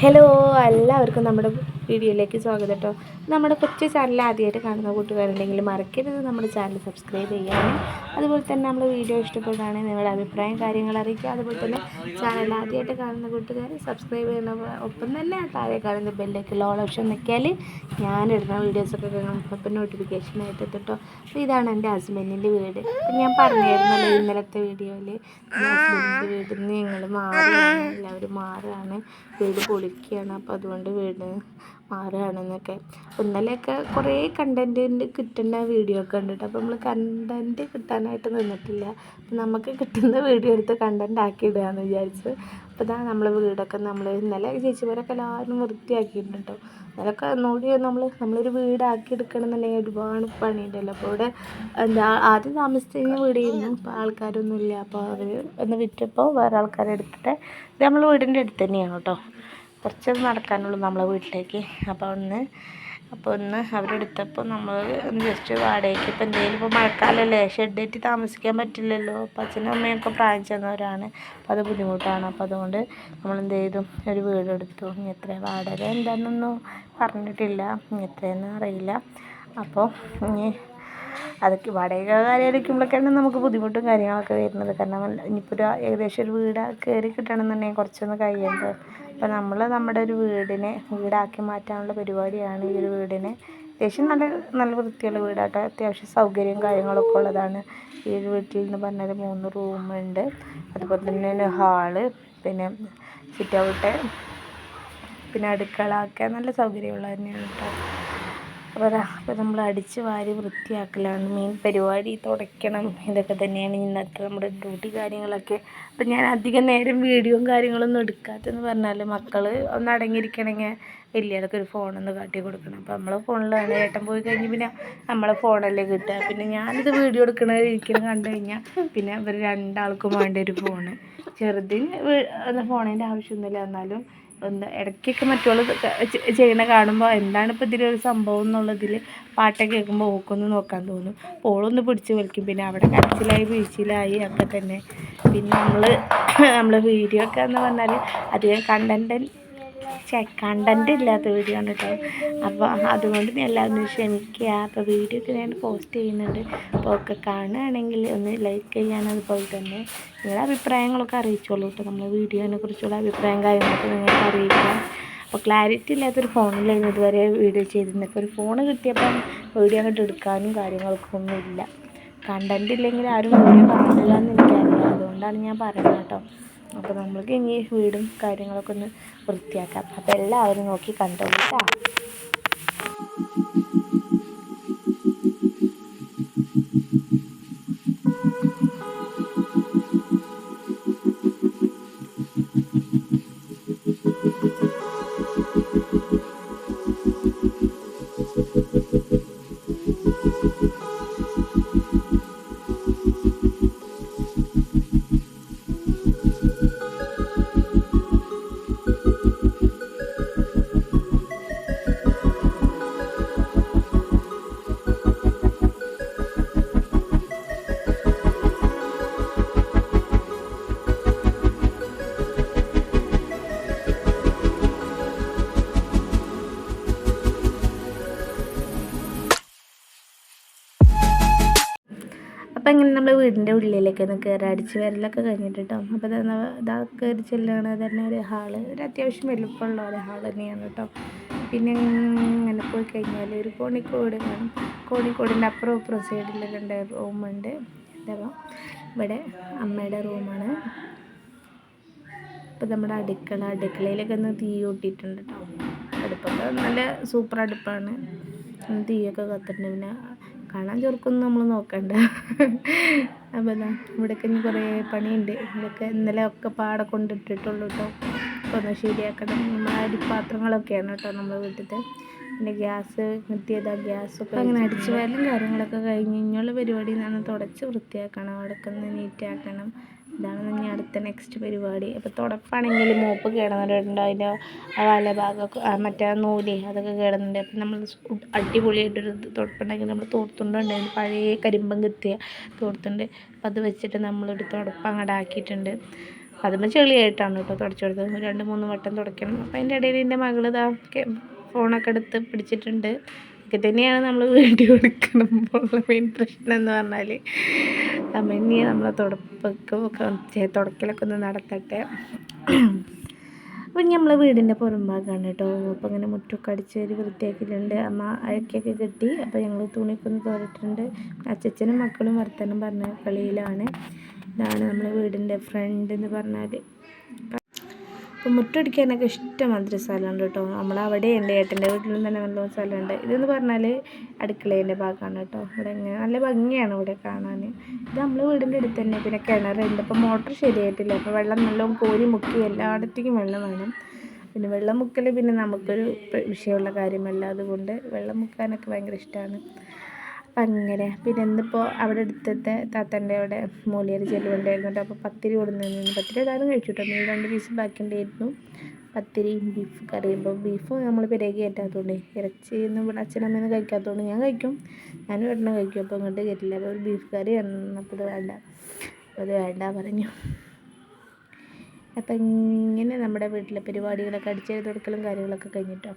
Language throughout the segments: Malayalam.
ഹലോ എല്ലാവർക്കും നമ്മുടെ വീഡിയോയിലേക്ക് സ്വാഗതം കേട്ടോ നമ്മുടെ കൊച്ചു ചാനൽ ആദ്യമായിട്ട് കാണുന്ന കൂട്ടുകാരുണ്ടെങ്കിൽ മറക്കരുത്. നമ്മുടെ ചാനൽ സബ്സ്ക്രൈബ് ചെയ്യാനും അതുപോലെ തന്നെ നമ്മൾ വീഡിയോ ഇഷ്ടപ്പെടുകയാണെങ്കിൽ നിങ്ങളുടെ അഭിപ്രായം കാര്യങ്ങൾ അറിയിക്കുക. അതുപോലെ തന്നെ ചാനൽ ആദ്യമായിട്ട് കാണുന്ന കൂട്ടുകാർ സബ്സ്ക്രൈബ് ചെയ്യുന്ന ഒപ്പം തന്നെ താഴെ കാണുന്ന ബെല്ലേക്ക് ലോൾ ഓപ്ഷൻ നിൽക്കിയാൽ ഞാനിടുന്ന വീഡിയോസൊക്കെ അപ്പം നോട്ടിഫിക്കേഷനായിട്ട് എത്തിട്ടോ അപ്പോൾ ഇതാണ് എന്റെ ഹസ്ബൻഡിന്റെ വീട്. ഞാൻ പറഞ്ഞായിരുന്നല്ലോ ഇന്നലത്തെ വീഡിയോയിൽ ഹസ്ബൻഡിന്റെ വീട്ടിൽ നിന്ന് ഞങ്ങൾ മാറുകയാണ് എല്ലാവരും മാറുകയാണ് വീട് പൊളിക്കുകയാണ് അപ്പോൾ അതുകൊണ്ട് വീട് മാറുകയാണെന്നൊക്കെ ഇന്നലെയൊക്കെ കുറേ കണ്ടന്റ് കിട്ടുന്ന വീഡിയോ ഒക്കെ കണ്ടിട്ട് അപ്പോൾ നമ്മൾ കണ്ടന്റ് കിട്ടാനായിട്ട് നിന്നിട്ടില്ല. നമുക്ക് കിട്ടുന്ന വീഡിയോ എടുത്ത് കണ്ടന്റ് ആക്കി ഇടുകയെന്ന് വിചാരിച്ച്. അപ്പോൾ ഇതാ നമ്മൾ വീടൊക്കെ നമ്മൾ ഇന്നലെ ചേച്ചിമാരൊക്കെ എല്ലാവരും വൃത്തിയാക്കിയിട്ടുണ്ട് അതൊക്കെ നോടി നമ്മൾ നമ്മളൊരു വീടാക്കി എടുക്കണം എന്നുണ്ടെങ്കിൽ ഒരുപാട് പണിയുണ്ടല്ലോ. അപ്പോൾ ഇവിടെ എന്താ ആദ്യം താമസിച്ചിരുന്ന വീടായിരുന്നു. ഇപ്പോൾ ആൾക്കാരൊന്നുമില്ല. അപ്പോൾ അവർ ഒന്ന് വിറ്റപ്പോൾ വേറെ ആൾക്കാരെ എടുത്തിട്ട് ഇത് നമ്മൾ വീടിന്റെ അടുത്ത് തന്നെയാണ് കേട്ടോ കുറച്ച് നടക്കാനുള്ളൂ നമ്മളെ വീട്ടിലേക്ക്. അപ്പോൾ ഒന്ന് അപ്പോൾ ഒന്ന് അവരെടുത്തപ്പോൾ നമ്മൾ ഒന്ന് ജസ്റ്റ് വാടകയ്ക്ക് ഇപ്പോൾ എന്തെങ്കിലും ഇപ്പോൾ മഴക്കാലമല്ലേ ഷെഡേറ്റ് താമസിക്കാൻ പറ്റില്ലല്ലോ. അപ്പോൾ അച്ഛനും അമ്മയൊക്കെ പ്രായം ചെന്നവരാണ്. അപ്പോൾ അത് ബുദ്ധിമുട്ടാണ്. അപ്പോൾ അതുകൊണ്ട് നമ്മൾ എന്ത് ചെയ്തു? ഒരു വീടെടുത്തു. ഇനി എത്ര വാടക എന്താണെന്നൊന്നും പറഞ്ഞിട്ടില്ല. ഇനി എത്രയെന്ന് അറിയില്ല. അപ്പോൾ ഇനി അതൊക്കെ വാടക കാര്യമായിരിക്കുമ്പോഴൊക്കെയാണ് നമുക്ക് ബുദ്ധിമുട്ടും കാര്യങ്ങളൊക്കെ വരുന്നത്. കാരണം ഇനിയിപ്പോൾ ഒരു ഏകദേശം ഒരു വീട് കയറി കിട്ടണമെന്നുണ്ടെങ്കിൽ കുറച്ചൊന്ന് കഴിയണ്ടേ അപ്പോൾ നമ്മൾ നമ്മുടെ ഒരു വീടിനെ വീടാക്കി മാറ്റാനുള്ള പരിപാടിയാണ് ഈ ഒരു വീടിനെ. അത്യാവശ്യം നല്ല നല്ല വൃത്തിയുള്ള വീടാട്ടോ. അത്യാവശ്യം സൗകര്യവും കാര്യങ്ങളൊക്കെ ഉള്ളതാണ്. ഈ ഒരു വീട്ടിൽ എന്ന് പറഞ്ഞാൽ മൂന്ന് റൂമുണ്ട് അതുപോലെ തന്നെ ഹാൾ പിന്നെ സിറ്റ് ഔട്ട് പിന്നെ അടുക്കള ഒക്കെ നല്ല സൗകര്യമുള്ള തന്നെയാണ് കേട്ടോ അപ്പോൾ നമ്മൾ അടിച്ച് വാരി വൃത്തിയാക്കലാണ് മെയിൻ പരിപാടി. തുടയ്ക്കണം. ഇതൊക്കെ തന്നെയാണ് ഇന്നത്തെ നമ്മുടെ ഡ്യൂട്ടി കാര്യങ്ങളൊക്കെ. അപ്പം ഞാൻ അധികം നേരം വീഡിയോയും കാര്യങ്ങളൊന്നും എടുക്കാത്തെന്ന് പറഞ്ഞാൽ മക്കൾ ഒന്ന് അടങ്ങിയിരിക്കണമെങ്കിൽ വലിയതൊക്കെ ഒരു ഫോണൊന്ന് കാട്ടി കൊടുക്കണം. അപ്പോൾ നമ്മളെ ഫോണിലാണ് ഏട്ടൻ പോയി കഴിഞ്ഞ് പിന്നെ നമ്മളെ ഫോണല്ലേ കിട്ടുക. പിന്നെ ഞാനിത് വീഡിയോ എടുക്കണ ഇരിക്കണം കണ്ടു കഴിഞ്ഞാൽ പിന്നെ ഇവർ രണ്ടാൾക്കും വേണ്ട ഒരു ഫോണ് ചെറുതിന് ഫോണിന്റെ ആവശ്യമൊന്നുമില്ല. എന്നാലും എന്താ ഇടയ്ക്കൊക്കെ മറ്റുള്ള ചെയ്യണ കാണുമ്പോൾ എന്താണ് ഇപ്പോൾ ഇതിലൊരു സംഭവം എന്നുള്ളതിൽ പാട്ടൊക്കെ കേൾക്കുമ്പോൾ ഓക്കൊന്ന് നോക്കാൻ തോന്നും. പോളൊന്ന് പിടിച്ച് വലിക്കും. പിന്നെ അവിടെ കരച്ചിലായി വീഴ്ചയിലായി ഒക്കെ തന്നെ. പിന്നെ നമ്മൾ നമ്മൾ വീഡിയോ ഒക്കെ എന്ന് പറഞ്ഞാൽ അധികം കണ്ടന്റ് ചെ കണ്ടന്റ് ഇല്ലാത്ത വീഡിയോ ആണ് കേട്ടോ അപ്പോൾ അതുകൊണ്ട് ഞാൻ എല്ലാവരും ക്ഷമിക്കുക. അപ്പോൾ വീഡിയോ ഒക്കെ ഞാൻ പോസ്റ്റ് ചെയ്യുന്നുണ്ട്. അപ്പോൾ ഒക്കെ കാണുകയാണെങ്കിൽ ഒന്ന് ലൈക്ക് ചെയ്യാൻ അതുപോലെ തന്നെ നിങ്ങളുടെ അഭിപ്രായങ്ങളൊക്കെ അറിയിച്ചോളൂ കേട്ടോ നമ്മൾ വീഡിയോനെ കുറിച്ചുള്ള അഭിപ്രായം കാര്യങ്ങളൊക്കെ നിങ്ങൾക്ക് അറിയിക്കാം. അപ്പോൾ ക്ലാരിറ്റി ഇല്ലാത്തൊരു ഫോണിലായിരുന്നു ഇതുവരെ വീഡിയോ ചെയ്തിരുന്നത് ഇപ്പോൾ ഒരു ഫോൺ കിട്ടിയപ്പം വീഡിയോ അങ്ങോട്ട് എടുക്കാനും കാര്യങ്ങൾക്കും ഒന്നുമില്ല. കണ്ടന്റ് ഇല്ലെങ്കിൽ ആരും വീഡിയോ കാണില്ല എന്ന് എനിക്കറിയാം. അതുകൊണ്ടാണ് ഞാൻ പറയുന്നത് കേട്ടോ അപ്പോൾ നമ്മൾക്ക് ഇനി വീടും കാര്യങ്ങളൊക്കെ ഒന്ന് വൃത്തിയാക്കാം. അപ്പോൾ എല്ലാവരും നോക്കി കണ്ടോളൂ കേട്ടോ? അപ്പോൾ ഇങ്ങനെ നമ്മൾ വീടിന്റെ ഉള്ളിലേക്ക് ഒന്ന് കയറി അടിച്ച് വരലൊക്കെ കഴിഞ്ഞിട്ട് കേട്ടോ അപ്പോൾ ഇതാ കയറി ചെല്ലുകയാണ് തന്നെ ഒരു ഹാൾ. ഒരു അത്യാവശ്യം വലുപ്പമുള്ള ഒരു ഹാൾ തന്നെയാണ് കേട്ടോ പിന്നെ ഇങ്ങനെ പോയി കഴിഞ്ഞാൽ ഒരു കോണിക്കോട് കാണും. കോണിക്കോടിന്റെ അപ്പുറം അപ്പുറം സൈഡിൽ രണ്ട് റൂമുണ്ട്. ഇതാ ഇവിടെ അമ്മയുടെ റൂമാണ്. ഇപ്പം നമ്മുടെ അടുക്കള അടുക്കളയിലൊക്കെ ഒന്ന് തീ കൂട്ടിയിട്ടുണ്ട് കേട്ടോ അടുപ്പൊക്കെ നല്ല സൂപ്പർ അടുപ്പാണ്. തീയൊക്കെ കത്തിട്ടുണ്ട്. പിന്നെ കാണാൻ ചെറുക്കൊന്നും നമ്മൾ നോക്കണ്ട. അപ്പോൾ എന്താ ഇവിടെയൊക്കെ ഇനി കുറേ പണിയുണ്ട്. ഇതൊക്കെ ഇന്നലെ ഒക്കെ പാടെ കൊണ്ടിട്ടിട്ടുള്ളൂ കേട്ടോ അപ്പോൾ ഒന്ന് ശരിയാക്കണം. നമ്മളെ അരിപ്പാത്രങ്ങളൊക്കെയാണ് കേട്ടോ നമ്മുടെ വീട്ടിലത്തെ പിന്നെ ഗ്യാസ് നിർത്തിയതാ ഗ്യാസൊക്കെ അങ്ങനെ അടിച്ചു വരലും കാര്യങ്ങളൊക്കെ കഴിഞ്ഞ് കഴിഞ്ഞുള്ള പരിപാടി എന്നാണ് തുടച്ച് വൃത്തിയാക്കണം. അവിടെയൊക്കെ ഒന്ന് നീറ്റാക്കണം. ഇതാണ് ഇനി അടുത്ത നെക്സ്റ്റ് പരിപാടി. അപ്പോൾ തുടപ്പാണെങ്കിൽ മൂപ്പ് കിടന്നിട്ടുണ്ട്. അതിന്റെ വല ഭാഗമൊക്കെ മറ്റേ നൂൽ അതൊക്കെ കിടന്നുണ്ട്. അപ്പം നമ്മൾ അടിപൊളിയായിട്ടൊരു തുടപ്പുണ്ടെങ്കിൽ നമ്മൾ തോർത്തുണ്ടുണ്ടായിരുന്നു പഴയ കരിമ്പം കിത്തിയ തോർത്തുണ്ട്. അപ്പം അത് വെച്ചിട്ട് നമ്മളൊരു തുടപ്പ് അങ്ങോട്ട് ആക്കിയിട്ടുണ്ട്. അതുമ്പോൾ ചെളിയായിട്ടാണ് കേട്ടോ തുടച്ചു കൊടുത്തത്. രണ്ട് മൂന്ന് വട്ടം തുടയ്ക്കണം അപ്പോൾ അതിന്റെ ഇടയിൽ എന്റെ മകൾ ഇതാ ഫോണൊക്കെ എടുത്ത് പിടിച്ചിട്ടുണ്ട്. ഒക്കെ തന്നെയാണ് നമ്മൾ വീഡിയോ കൊടുക്കണം മെയിൻ പ്രശ്നം എന്ന് പറഞ്ഞാൽ അമ്മയെ നമ്മളെ തുടപ്പൊക്കെ തുടക്കലൊക്കെ ഒന്ന് നടത്തട്ടെ. അപ്പം നമ്മൾ വീടിന്റെ പുറംഭാഗമാണ് കേട്ടോ. അപ്പോൾ ഇങ്ങനെ മുറ്റൊക്കെ അടിച്ച് ഒരു വൃത്തിയാക്കിയിട്ടുണ്ട്. അമ്മ അയക്കൊക്കെ കെട്ടി. അപ്പോൾ ഞങ്ങൾ തുണിക്കൊന്ന് തോരിട്ടുണ്ട് അച്ചച്ചനും മക്കളും വർത്തനം പറഞ്ഞ കളിയിലാണ്. ഇതാണ് നമ്മളെ വീടിന്റെ ഫ്രണ്ട് എന്ന് പറഞ്ഞാൽ അപ്പോൾ മുറ്റടിക്കാനൊക്കെ ഇഷ്ടമാതിരി സ്ഥലമുണ്ട് കേട്ടോ. നമ്മളവിടെ എന്റെ ഏട്ടന്റെ വീട്ടിലും തന്നെ നല്ല സ്ഥലമുണ്ട്. ഇതെന്ന് പറഞ്ഞാൽ അടുക്കളേന്റെ ഭാഗമാണ് കേട്ടോ. ഇവിടെ ഇങ്ങനെ നല്ല ഭംഗിയാണ് ഇവിടെ കാണാൻ. ഇത് നമ്മൾ വീടിന്റെ അടുത്ത് തന്നെ. പിന്നെ കിണറുണ്ട്. അപ്പം മോട്ടർ ശരിയായിട്ടില്ല. അപ്പോൾ വെള്ളം നല്ലോണം കോരി മുക്കി എല്ലായിടത്തേക്കും വെള്ളം വേണം. പിന്നെ വെള്ളം മുക്കൽ പിന്നെ നമുക്കൊരു വിഷയമുള്ള കാര്യമല്ല. അതുകൊണ്ട് വെള്ളം മുക്കാനൊക്കെ ഭയങ്കര ഇഷ്ടമാണ് അങ്ങനെ. പിന്നെ ഇന്നിപ്പോൾ അവിടെ അടുത്തത്തെ താത്തന്റെ അവിടെ മൂലിയർ ചെല്ലുകൊണ്ടായിരുന്നു അപ്പോൾ പത്തിരി കൊടുന്നു പത്തിരി ഏതായാലും കഴിച്ചു കേട്ടോ. മീൻ രണ്ട് പീസ് ബാക്കി ഉണ്ടായിരുന്നു പത്തിരിയും ബീഫ് കറിയും. ഇപ്പോൾ ബീഫ് നമ്മൾ പിറകെ കയറ്റാത്തതുകൊണ്ട് ഇറച്ചി ഒന്നും ഇവിടെ അച്ഛനമ്മയൊന്നും കഴിക്കാത്തതുകൊണ്ട് ഞാൻ കഴിക്കും. ഞാൻ വീട്ടിൽ കഴിക്കും. അപ്പോൾ ഇങ്ങോട്ട് കയറ്റില്ല. അപ്പോൾ ഒരു ബീഫ് കറി അപ്പോൾ വേണ്ട. അത് വേണ്ട പറഞ്ഞു. അപ്പം ഇങ്ങനെ നമ്മുടെ വീട്ടിലെ പരിപാടികളൊക്കെ അടിച്ചെഴുതി കൊടുക്കലും കാര്യങ്ങളൊക്കെ കഴിഞ്ഞിട്ടോ.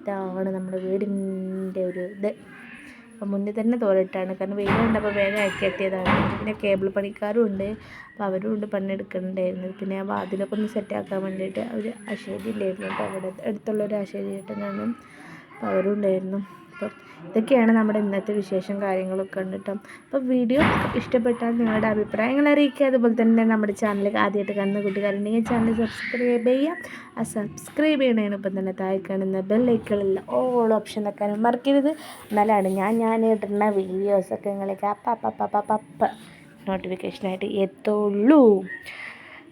ഇതാണ് നമ്മുടെ വീടിന്റെ ഒരു ഇത്. അപ്പം മുന്നേ തന്നെ തോരട്ടാണ് കാരണം വെയിൽ കണ്ടപ്പോൾ വേഗം അയക്കെട്ടിയതാണ് പിന്നെ കേബിൾ പണിക്കാരും ഉണ്ട്. അപ്പോൾ അവരും ഉണ്ട് പണിയെടുക്കുന്നുണ്ടായിരുന്നു പിന്നെ ആ വാതിലൊക്കെ ഒന്ന് സെറ്റാക്കാൻ വേണ്ടിയിട്ട് അവർ അശേരി ഇല്ലായിരുന്നു. അപ്പോൾ അവിടെ അടുത്തുള്ളൊരു അശേരി ചേട്ടനാണ് അപ്പോൾ അവരും ഉണ്ടായിരുന്നു. അപ്പം ഇതൊക്കെയാണ് നമ്മുടെ ഇന്നത്തെ വിശേഷം കാര്യങ്ങളൊക്കെ ഉണ്ട് അപ്പോൾ വീഡിയോ ഇഷ്ടപ്പെട്ടാൽ നിങ്ങളുടെ അഭിപ്രായങ്ങൾ അറിയിക്കുക. അതുപോലെ തന്നെ നമ്മുടെ ചാനൽ ആദ്യമായിട്ട് കാണുന്ന കൂട്ടുകാരുണ്ടെങ്കിൽ ചാനൽ സബ്സ്ക്രൈബ് ചെയ്യാം ആ സബ്സ്ക്രൈബ് ചെയ്യണതിനൊപ്പം തന്നെ താഴെ കാണുന്ന ബെല്ലൈക്കളിൽ ഓൾ ഓപ്ഷൻ വെക്കാനും മറക്കരുത്. എന്നാലാണ് ഞാൻ ഞാൻ ഇടുന്ന വീഡിയോസൊക്കെ നിങ്ങൾക്ക് അപ്പ അപ്പ അപ്പ അപ്പ നോട്ടിഫിക്കേഷനായിട്ട് എത്തുള്ളൂ.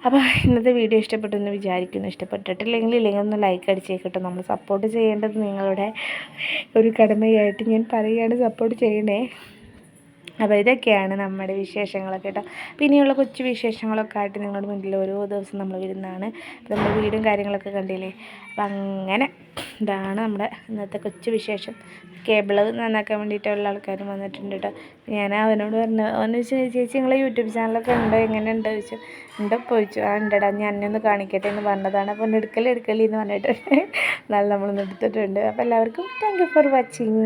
അപ്പോൾ ഇന്നത്തെ വീഡിയോ ഇഷ്ടപ്പെട്ടു എന്ന് വിചാരിക്കുന്നു. ഇഷ്ടപ്പെട്ടിട്ടില്ലെങ്കിൽ ഇല്ലെങ്കിൽ ഒന്ന് ലൈക്ക് അടിച്ചേക്കട്ടെ. നമ്മൾ സപ്പോർട്ട് ചെയ്യേണ്ടത് നിങ്ങളുടെ ഒരു കടമയായിട്ട് ഞാൻ പറയുകയാണ് സപ്പോർട്ട് ചെയ്യണേ. അപ്പോൾ ഇതൊക്കെയാണ് നമ്മുടെ വിശേഷങ്ങളൊക്കെ കേട്ടോ. പിന്നെയുള്ള കൊച്ചു വിശേഷങ്ങളൊക്കെ ആയിട്ട് നിങ്ങളുടെ മുന്നിൽ ഓരോ ദിവസം നമ്മൾ വരുന്നതാണ്. അപ്പോൾ നമ്മൾ വീടും കാര്യങ്ങളൊക്കെ കണ്ടില്ലേ? അപ്പം അങ്ങനെ ഇതാണ് നമ്മുടെ ഇന്നത്തെ കൊച്ചു വിശേഷം. കേബിൾ നന്നാക്കാൻ വേണ്ടിയിട്ടുള്ള ആൾക്കാരും വന്നിട്ടുണ്ട് കേട്ടോ. ഞാൻ അവനോട് പറഞ്ഞു അവന് ചേച്ചി നിങ്ങളെ യൂട്യൂബ് ചാനലൊക്കെ ഉണ്ടോ? എങ്ങനെ ഉണ്ട് ചോദിച്ചു. ഉണ്ടോ? ചോദിച്ചു. ആ ഉണ്ടടാ. ഞാൻ എന്നെ കാണിക്കട്ടെ എന്ന് പറഞ്ഞതാണ്. അപ്പോൾ ഒന്ന് എടുക്കൽ എന്ന് പറഞ്ഞിട്ട് എന്നാലും നമ്മളൊന്ന് എടുത്തിട്ടുണ്ട്. അപ്പോൾ എല്ലാവർക്കും താങ്ക് യു ഫോർ വാച്ചിങ്